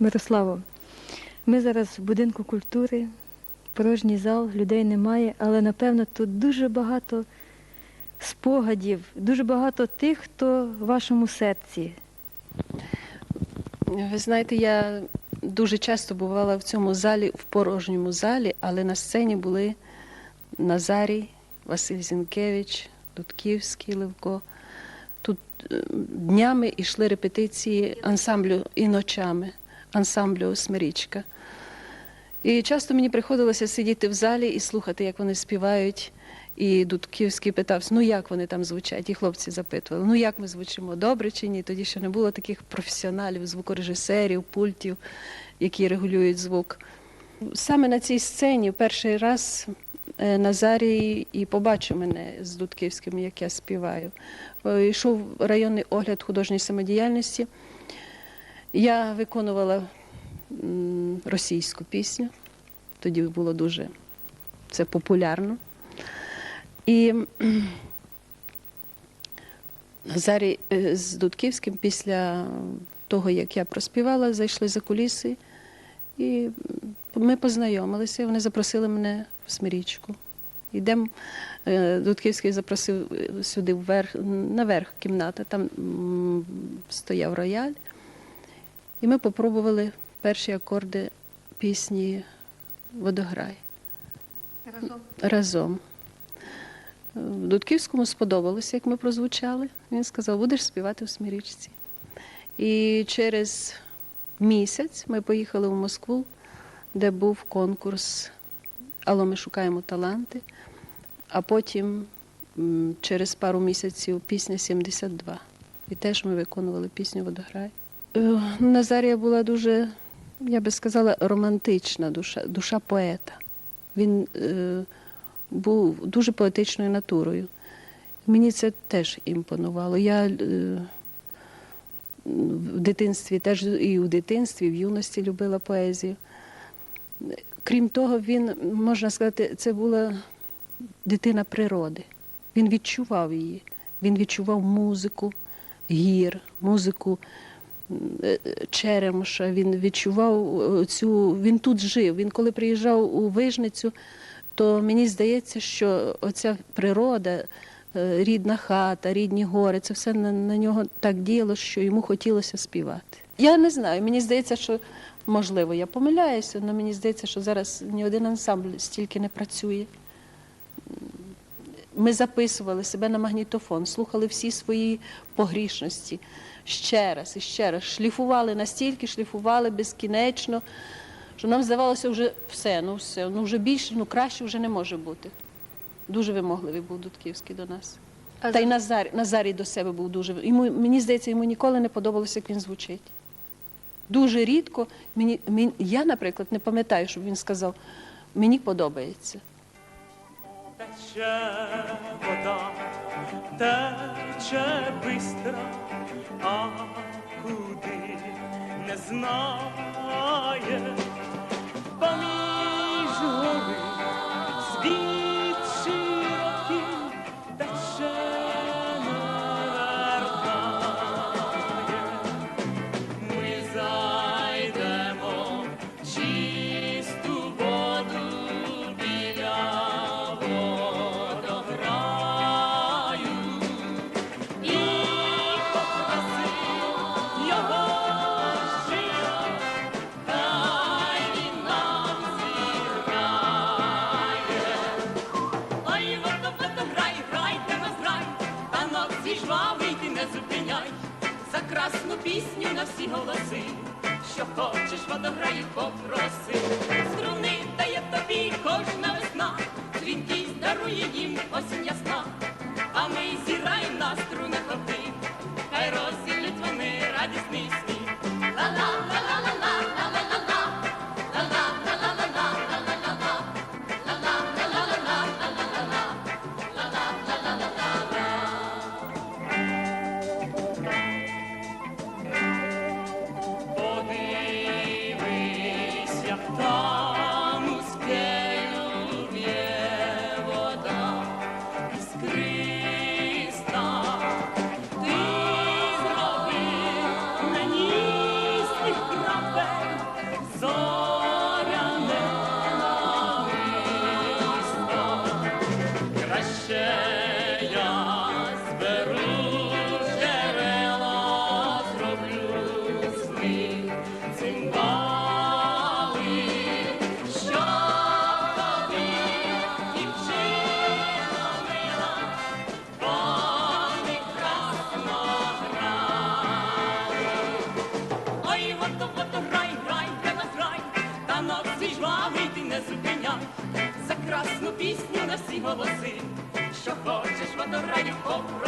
Мирославо, ми зараз в будинку культури, порожній зал, людей немає, але напевно тут дуже багато спогадів, дуже багато тих, хто в вашому серці. Ви знаєте, я дуже часто бувала в цьому залі, в порожньому залі, але на сцені були Назарій, Василь Зінкевич, Дудківський Левко. Тут е, днями йшли репетиції ансамблю і ночами, ансамблю Смирічка. І часто мені приходилося сидіти в залі і слухати, як вони співають. І Дудківський питався, ну як вони там звучать? І хлопці запитували, ну як ми звучимо, добре чи ні? Тоді ще не було таких професіоналів, звукорежисерів, пультів, які регулюють звук. Саме на цій сцені перший раз е, Назарій і побачив мене з Дудківським, як я співаю. Е, Йшов районний огляд художньої самодіяльності. Я виконувала російську пісню. Тоді було дуже це популярно. І Назарій е, з Дудківським після того, як я проспівала, зайшли за куліси, і ми познайомилися. Вони запросили мене в Смирічку. Йдемо, е, Дудківський запросив е, сюди вверх, наверх кімната, там стояв рояль. І ми попробували перші акорди пісні Водограй Разом. разом. Дудківському сподобалося, як ми прозвучали. Він сказав, будеш співати у Смірічці. І через місяць ми поїхали в Москву, де був конкурс Алло, ми шукаємо таланти. А потім через пару місяців пісня 72. І теж ми виконували пісню Водограй. Е, Назарія була дуже, я би сказала, романтична душа, душа поета. Він е, був дуже поетичною натурою. Мені це теж імпонувало. Я е, в дитинстві теж і у дитинстві, і в юності любила поезію. Крім того, він, можна сказати, це була дитина природи. Він відчував її. Він відчував музику гір, музику Черемша. Він відчував е, цю. Він тут жив. Він коли приїжджав у Вижницю, то мені здається, що оця природа, е, рідна хата, рідні гори, це все на, на нього так діяло, що йому хотілося співати. Я не знаю, мені здається, що можливо я помиляюся, але мені здається, що зараз ні один ансамбль стільки не працює. Ми записували себе на магнітофон, слухали всі свої погрішності ще раз і ще раз. Шліфували настільки, шліфували безкінечно, що нам здавалося вже все, ну все, ну вже більше, ну краще вже не може бути. Дуже вимогливий був Дудківський до нас. А Та й Назар, Назарій до себе був дуже. Йому, мені здається, йому ніколи не подобалося, як він звучить. Дуже рідко. Мені, мені, я, наприклад, не пам'ятаю, щоб він сказав, мені подобається. Тече вода, тече бистра, а куди не знає. Хочеш водограю попроси. Струни дає тобі кожна весна, дзвінки дарує їм осінь всі